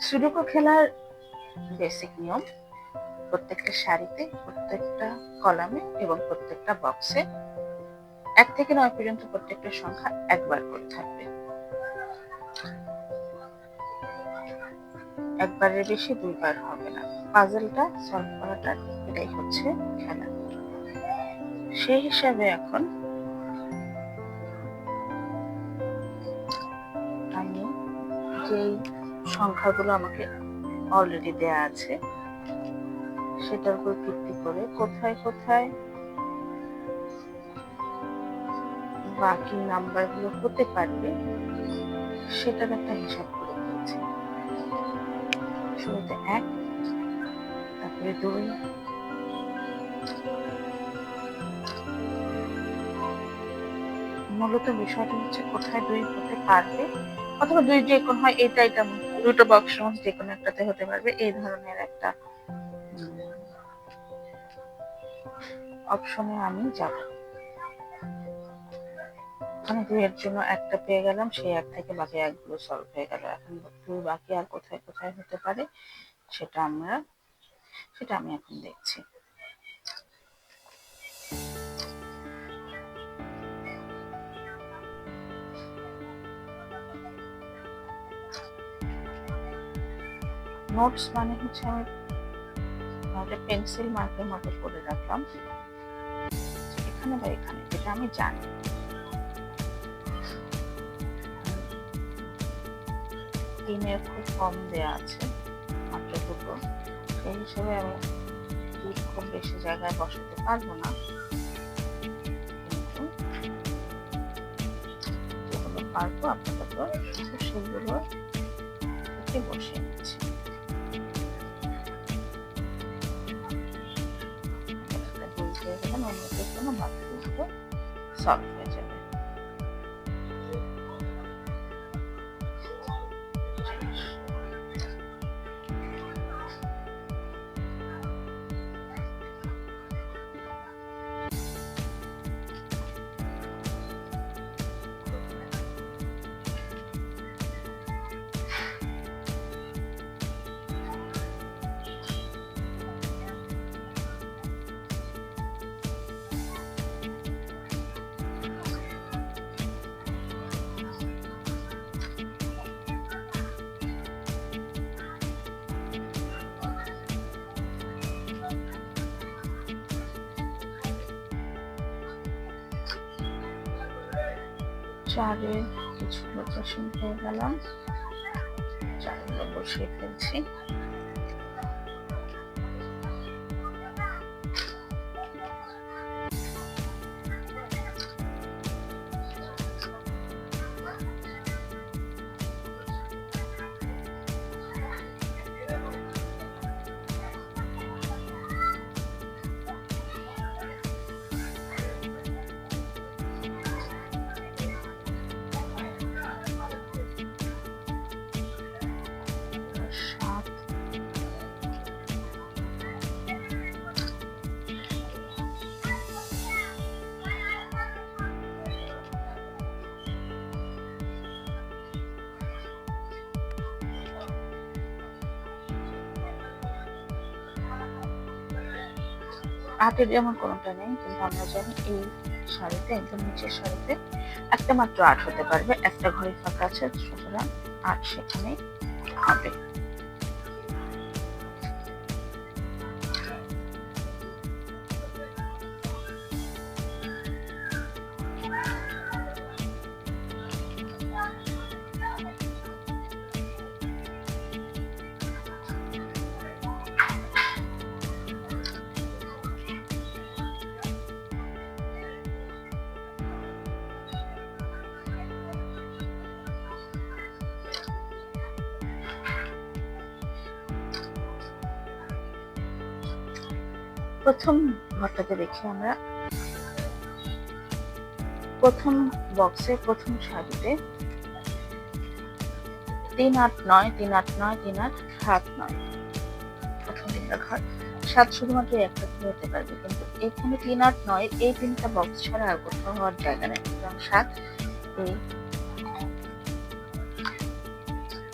Sudoku খেলার basic নিয়ম, প্রত্যেকটা শাড়িতে, প্রত্যেকটা কলামে এবং প্রত্যেকটা বক্সে এক থেকে নয় পর্যন্ত প্রত্যেকটা সংখ্যা একবার করে থাকবে। একবারের বেশি দুইবার হবে না। পাজলটা সলভ করাটা এটাই হচ্ছে খেলা সেই হিসাবে এখন যেই সংখ্যাগুলো আমাকে অলরেডি দেয়া আছে, সেটার উপর ভিত্তি করে কোথায় কোথায় বাকি নাম্বারগুলো হতে পারবে, সেটার একটা হিসাব করে দিয়েছি। শুরুতে এক, তারপরে দুই, মূলত বিষয়টা হচ্ছে কোথায় দুই হতে পারবে অথবা দুই যে কোন হয়, এটা এটা দুটো বক্সের মধ্যে যে কোনো একটাতে হতে পারবে, এই ধরনের একটা অপশনে আমি যাব। আমি দুইয়ের জন্য একটা পেয়ে গেলাম, সেই এক থেকে বাকি একগুলো সলভ হয়ে গেল। এখন দুই বাকি আর কোথায় কোথায় হতে পারে, সেটা আমরা, সেটা আমি এখন দেখছি। নোটস মানে হচ্ছে আমি পেন্সিল মার্কের মতো করে রাখলাম। এখানে বা এখানে, যেটা আমি জানি। তিনের খুব কম দেয়া আছে, মাত্র দুটো। সেই হিসেবে আমি দুধ খুব বেশি জায়গায় বসাতে পারব না। কিন্তু যেগুলো পারব, আপাতত সেগুলো বসিয়ে নিচ্ছি বাকিগুলো হয়ে যাবে চারে কিছু লোকেশন পেয়ে গেলাম। চারগুলো বসিয়ে ফেলছি। আটের যেমন কোনোটা নেই, কিন্তু আমরা জানি এই শাড়িতে, একদম নিচের শাড়িতে একটা মাত্র আট হতে পারবে। একটা ঘরে ফাঁকা আছে, সুতরাং আট সেখানে হবে। প্রথম ঘরটাতে দেখি আমরা। প্রথম বক্সে, প্রথম শাড়িতে তিন আট নয়, তিন আট নয়, তিন আট সাত নয়। প্রথম তিনটা ঘর। সাত শুধুমাত্র একটা থেকে হতে পারবে, কিন্তু এখানে তিন আট নয়, এই তিনটা বক্স ছাড়া আর কোথাও হওয়ার জায়গা নেই। সুতরাং সাত, এই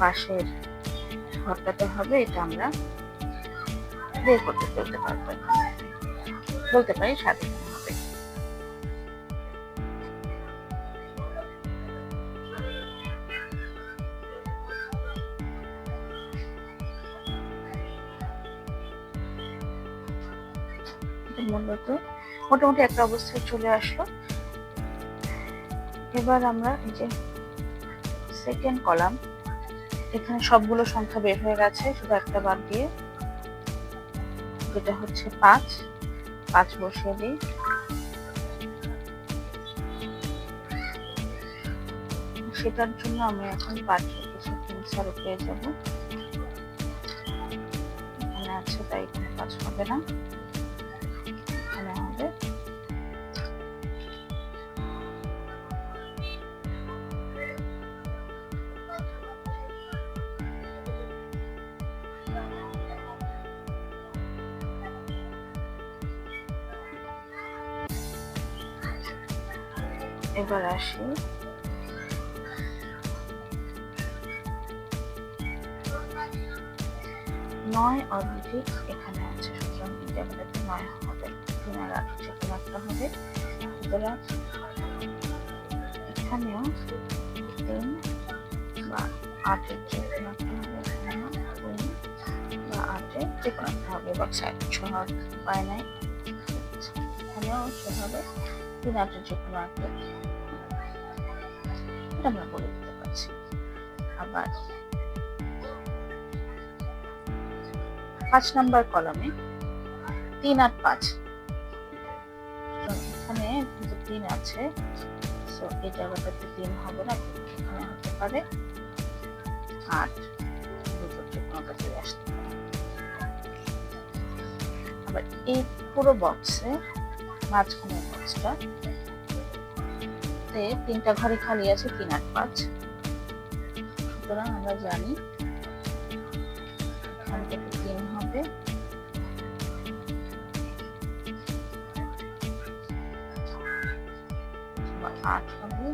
পাশের ঘরটাতে হবে, এটা আমরা বের করতে চলতে পারব। বলতে পারি হবে। মূলত মোটামুটি একটা অবস্থায় চলে আসলো। এবার আমরা এই যে সেকেন্ড কলাম এখানে সবগুলো সংখ্যা বের হয়ে গেছে, শুধু একটা বাদ দিয়ে। যেটা হচ্ছে পাঁচ। পাঁচ বসিয়ে দিই সেটার জন্য আমি এখন পাঁচের কিছু পেয়ে যাব। এখানে আছে তাই কোনো কাজ হবে না। এবার আসি নয় অধিক এখানে আছে সুতরাং জায়গাটাতে নয় হবে তিন আট কোনো একটা হবে সুতরাং এখানেও তিন বা যে কোনো একটা হবে তিন বা যে কোনো একটা হবে বা চার ছোঁয়ার উপায় নাই এখানেও সে হবে তিন আটের যে কোনো একটা আমরা বলে দিতে পারছি। আবার পাঁচ নাম্বার কলমে তিন আট পাঁচ। এখানে কিন্তু তিন আছে। সো এই জায়গাটাতে তিন হবে না, এখানে হতে পারে আট। পারে আবার এই পুরো বক্সে মাঝখানের বক্সটা তে তিনটা ঘরে খালি আছে তিন আট পাঁচ। সুতরাং আমরা জানি তিন হবে। আট হবে।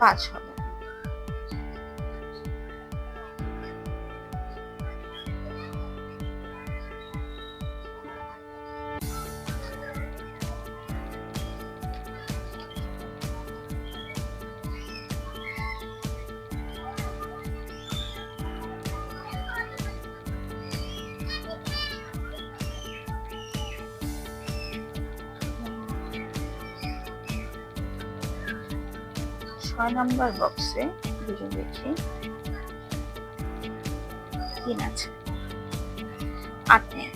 পাঁচ হবে। নম্বর বক্সে যদি দেখি। তিন আছে। আট। নেই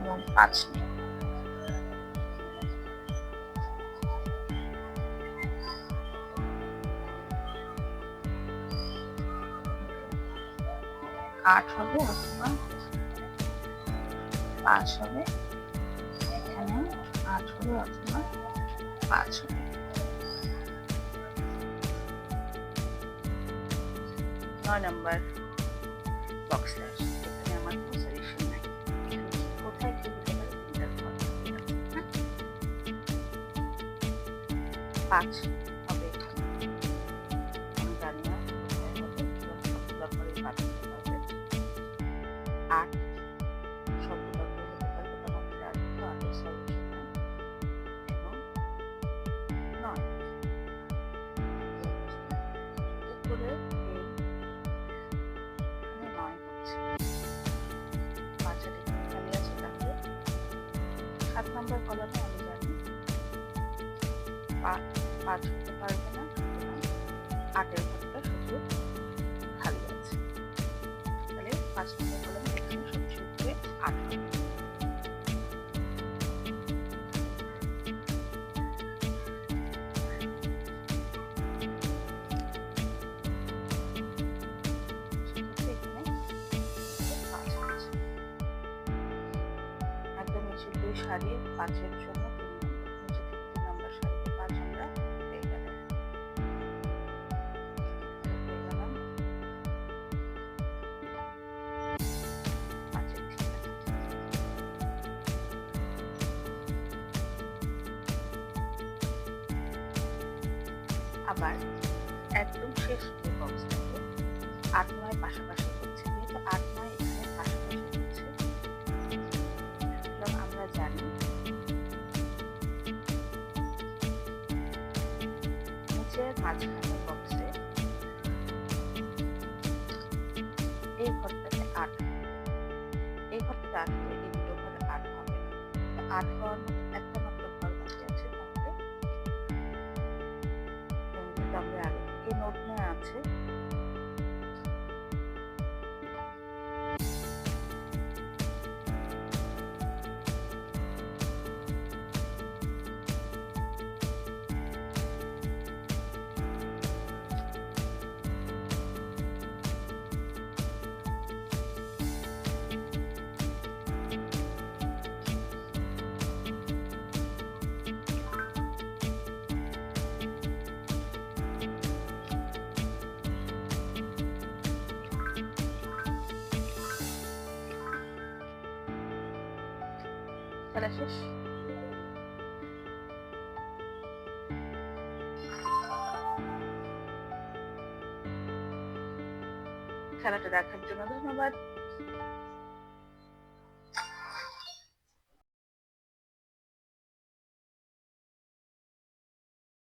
এবং পাঁচ নেই। আট হবে অথবা পাঁচ হবে। অথবা পাঁচ হবে নয় নাম্বার বক্সে এখানে হ্যাঁ? পাঁচ সাত নম্বর কলামে আমি জানি। পাঁচ পাঁচ হতে পারবে না। আটের শাড়ির পাঁচের জন্য আবার একদম শেষ যে আট নয় পাশাপাশি মাঝখানে বক্সে। এই ঘরটাতে আট। এই ঘরটাতে আট এই দুটো ঘরে আট হবে আট হওয়ার মতো একটা মাত্র ঘর বাকি আছে তাহলে। আগে এই নোট নেওয়া আছে খেলা শেষ। খেলাটা দেখার জন্য ধন্যবাদ।